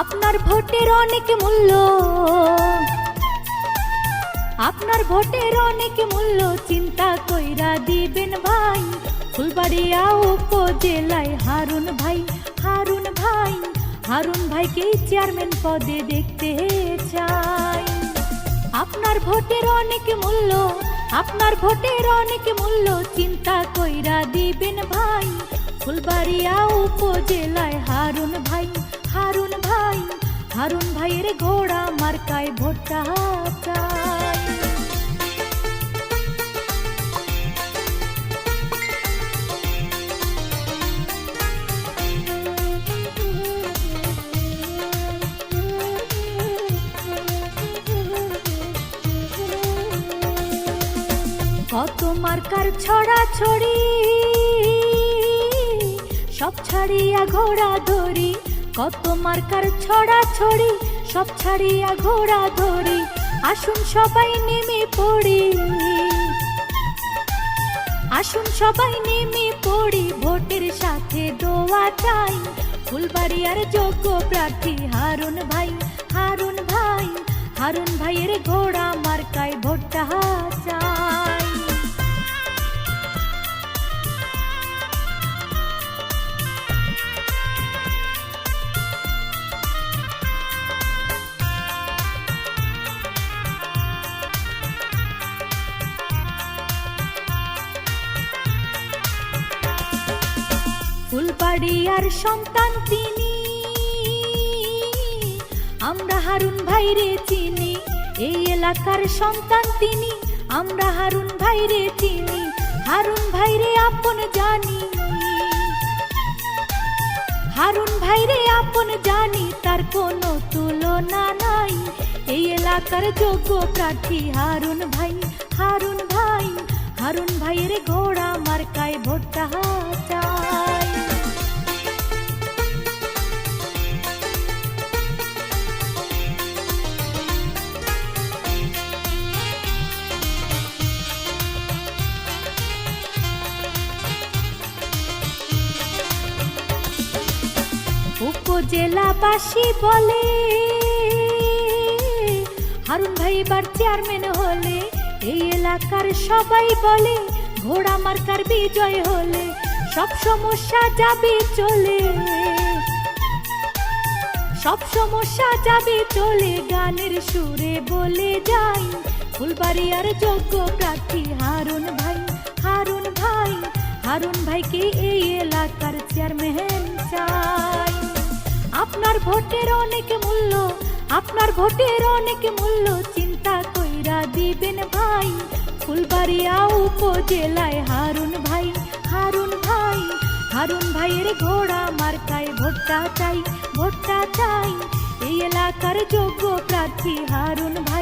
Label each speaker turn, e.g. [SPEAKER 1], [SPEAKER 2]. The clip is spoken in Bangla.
[SPEAKER 1] আপনার ভোটের অনেক মূল্য। আপনার ভোটের অনেক মূল্য, চিন্তা কইরা দিবেন ভাই। ফুলবাড়িয়া উপজেলায় হারুন ভাই হারুন ভাই, হারুন ভাইকে চেয়ারম্যান পদে দেখতে চাই। আপনার ভোটের অনেক মূল্য, আপনার ভোটের অনেক মূল্য, চিন্তা কইরা দিবেন ভাই। ফুলবাড়িয়া উপজেলায় হারুন ভাইয়ের ঘোড়া, মার্কায় ভোটটা কত মার্কার ছড়া ছড়ি সব ছাড়িয়া ঘোড়া ধরি। কত মার্কার ছড়া ছড়ি সব ছাড়িয়া ঘোড়া ধরি আসুন সবাই নেমে পড়ি। আসুন সবাই নেমে পড়ি, ভোটের সাথে দোয়া চাই। আর যোগ্য প্রার্থী হারুন ভাই হারুন ভাই, হারুন ভাইয়ের ঘোড়া মার্কায় ভোটটা চাই ফুলবাড়িয়ার সন্তান তিনি। আমরা হারুন ভাইরে চিনি, এই এলাকার সন্তান তিনি। আমরা হারুন ভাইরে চিনি, হারুন ভাইরে আপন জানি। হারুন ভাইরে আপন জানি, তার কোনো তুলনা নাই। এই এলাকার যোগ্য প্রার্থী হারুন ভাই হারুন ভাই। হারুন ভাইয়ের ঘোড়া মার্কায় ভোটটা চাই উপজেলাবাসী বলে, হারুন ভাই এবার চেয়ারম্যান হলে, এই এলাকার সবাই বলে, ঘোড়া মার্কার বিজয় হলে, সব সমস্যা যাবে চলে। সব সমস্যা যাবে চলে, গানের সুরে বলে যাই, ফুলবাড়িয়ার যোগ্য প্রার্থী হারুন ভাই হারুন ভাই, হারুন ভাইকে এই এলাকার চেয়ারম্যান ভোটের অনেক মূল্য, আপনার ভোটের অনেক মূল্য, চিন্তা কইরা দিবেন ভাই। ফুলবাড়িয়া উপজেলায় হারুন ভাই হারুন ভাই, হারুন ভাইয়ের ঘোড়া মার্কায় ভোটটা চাই ভোটটা চাই। এই এলাকার যোগ্য প্রার্থী হারুন ভাই।